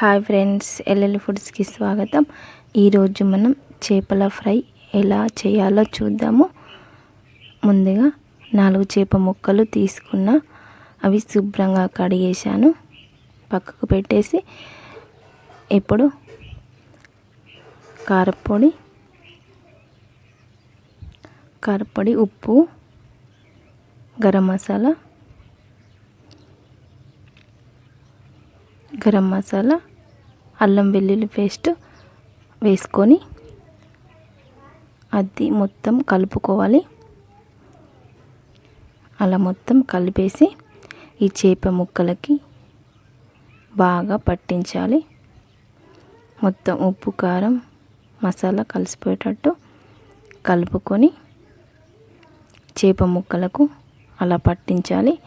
Hi friends LL ఫుడ్స్కి స్వాగతం. ఈరోజు మనం చేపల ఫ్రై ఎలా చేయాలో చూద్దాము. ముందుగా నాలుగు చేప ముక్కలు తీసుకున్న అవి శుభ్రంగా కడిగేశాను. పక్కకు పెట్టేసి ఇప్పుడు కారపొడి కారపొడి ఉప్పు గరం మసాలా గరం మసాలా అల్లం వెల్లుల్లి పేస్ట్ వేసుకొని అది మొత్తం కలుపుకోవాలి. అలా మొత్తం కలిపేసి ఈ చేప ముక్కలకి బాగా పట్టించాలి. మొత్తం ఉప్పు కారం మసాలా కలిసిపోయేటట్టు కలుపుకొని చేప ముక్కలకు అలా పట్టించాలి.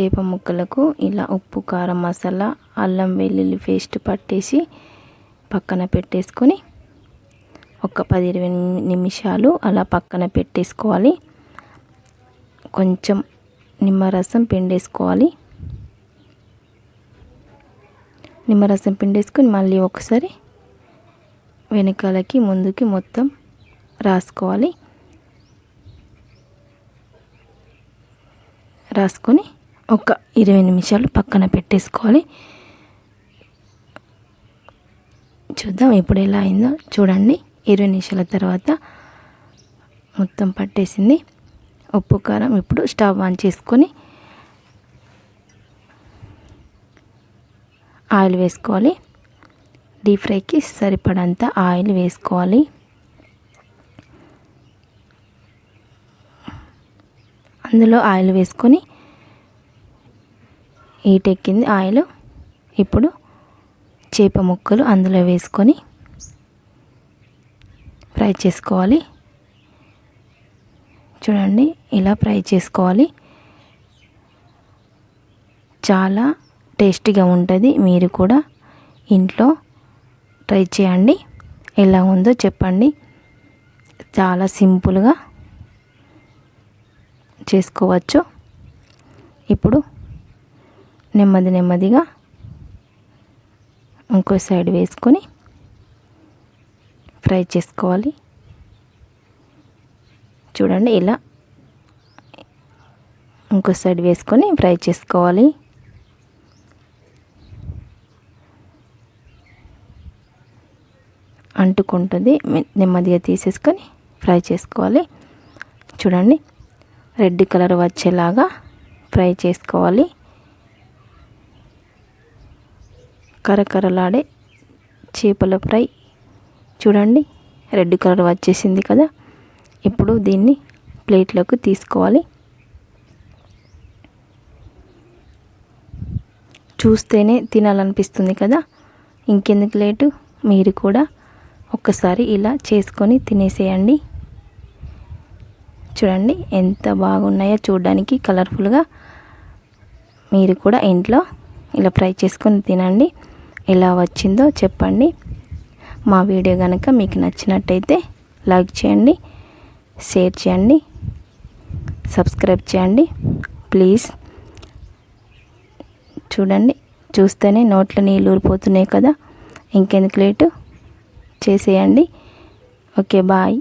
చేప ముక్కలకు ఇలా ఉప్పు కారం మసాలా అల్లం వెల్లుల్లి పేస్ట్ పట్టేసి పక్కన పెట్టేసుకొని ఒక పది ఇరవై నిమిషాలు అలా పక్కన పెట్టేసుకోవాలి. కొంచెం నిమ్మరసం పిండేసుకోవాలి. నిమ్మరసం పిండేసుకొని మళ్ళీ ఒకసారి వెనకాలకి ముందుకి మొత్తం రాసుకోవాలి. రాసుకొని ఒక ఇరవై నిమిషాలు పక్కన పెట్టేసుకోవాలి. చూద్దాం ఇప్పుడు ఎలా అయిందో. చూడండి ఇరవై నిమిషాల తర్వాత మొత్తం పట్టేసింది. ఉప్పు కారం ఇప్పుడు స్టవ్ ఆన్ చేసుకొని ఆయిల్ వేసుకోవాలి. డీప్ ఫ్రైకి సరిపడంత ఆయిల్ వేసుకోవాలి. అందులో ఆయిల్ వేసుకొని ఈటెక్కింది ఆయిల్. ఇప్పుడు చేప ముక్కలు అందులో వేసుకొని ఫ్రై చేసుకోవాలి. చూడండి ఇలా ఫ్రై చేసుకోవాలి. చాలా టేస్టీగా ఉంటుంది. మీరు కూడా ఇంట్లో ట్రై చేయండి. ఎలా ఉందో చెప్పండి. చాలా సింపుల్గా చేసుకోవచ్చు. ఇప్పుడు నెమ్మది నెమ్మదిగా ఇంకో సైడ్ వేసుకొని ఫ్రై చేసుకోవాలి. చూడండి ఇలా ఇంకో సైడ్ వేసుకొని ఫ్రై చేసుకోవాలి. అంటుకుంటుంది నెమ్మదిగా తీసేసుకొని ఫ్రై చేసుకోవాలి. చూడండి రెడ్ కలర్ వచ్చేలాగా ఫ్రై చేసుకోవాలి. కరకరలాడే చేపల ఫ్రై. చూడండి రెడ్ కలర్ వచ్చేసింది కదా. ఇప్పుడు దీన్ని ప్లేట్లోకి తీసుకోవాలి. చూస్తేనే తినాలనిపిస్తుంది కదా. ఇంకెందుకు లేటు? మీరు కూడా ఒక్కసారి ఇలా చేసుకొని తినేసేయండి. చూడండి ఎంత బాగున్నాయో చూడడానికి కలర్ఫుల్గా. మీరు కూడా ఇంట్లో ఇలా ఫ్రై చేసుకొని తినండి. ఎలా వచ్చిందో చెప్పండి. మా వీడియో కనుక మీకు నచ్చినట్టయితే లైక్ చేయండి షేర్ చేయండి సబ్స్క్రైబ్ చేయండి. ప్లీజ్. చూడండి చూస్తేనే నోట్లో నీళ్ళు ఊరిపోతున్నాయి కదా. ఇంకెందుకు లేటు? చేసేయండి. Okay bye.